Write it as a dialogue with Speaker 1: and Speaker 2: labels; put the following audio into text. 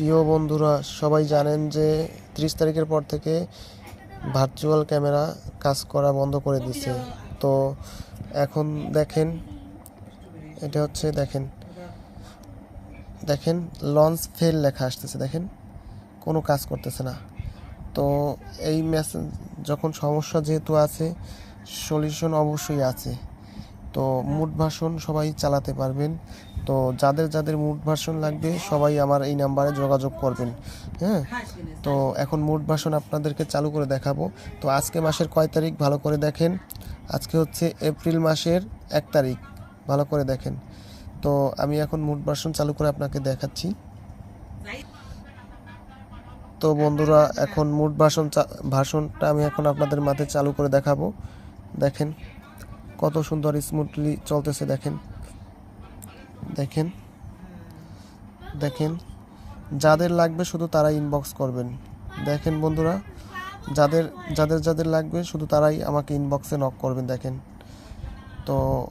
Speaker 1: প্রিয় বন্ধুরা, সবাই জানেন যে ত্রিশ তারিখের পর থেকে ভার্চুয়াল ক্যামেরা কাজ করা বন্ধ করে দিছে তো এখন দেখেন, এটা হচ্ছে দেখেন দেখেন লঞ্চ ফেল লেখা আসতেছে, দেখেন কোনো কাজ করতেছে না। তো এই মেসেজ যখন সমস্যা যেহেতু আছে সলিউশন অবশ্যই আছে। তো মুড ভাষণ সবাই চালাতে পারবেন। তো যাদের যাদের মুড ভাষণ লাগবে, সবাই আমার এই নাম্বারে যোগাযোগ করবেন। হ্যাঁ? তো এখন মুড ভাষণ আপনাদেরকে চালু করে দেখাবো। তো আজকে মাসের কয় তারিখ? ভালো করে দেখেন। আজকে হচ্ছে এপ্রিল মাসের এক তারিখ। ভালো করে দেখেন। তো আমি এখন মুড ভাষণ চালু করে আপনাকে দেখাচ্ছি। তো বন্ধুরা, এখন মুড ভাষণ ভাষণটা আমি এখন আপনাদের মাঝে চালু করে দেখাবো। দেখেন। কত সুন্দর স্মুথলি চলতেছে, দেখেন। দেখেন। দেখেন। যাদের লাগবে শুধু তারাই ইনবক্স করবেন। দেখেন বন্ধুরা, যাদের যাদের যাদের লাগবে শুধু তারাই আমাকে ইনবক্সে নক করবেন, দেখেন। তো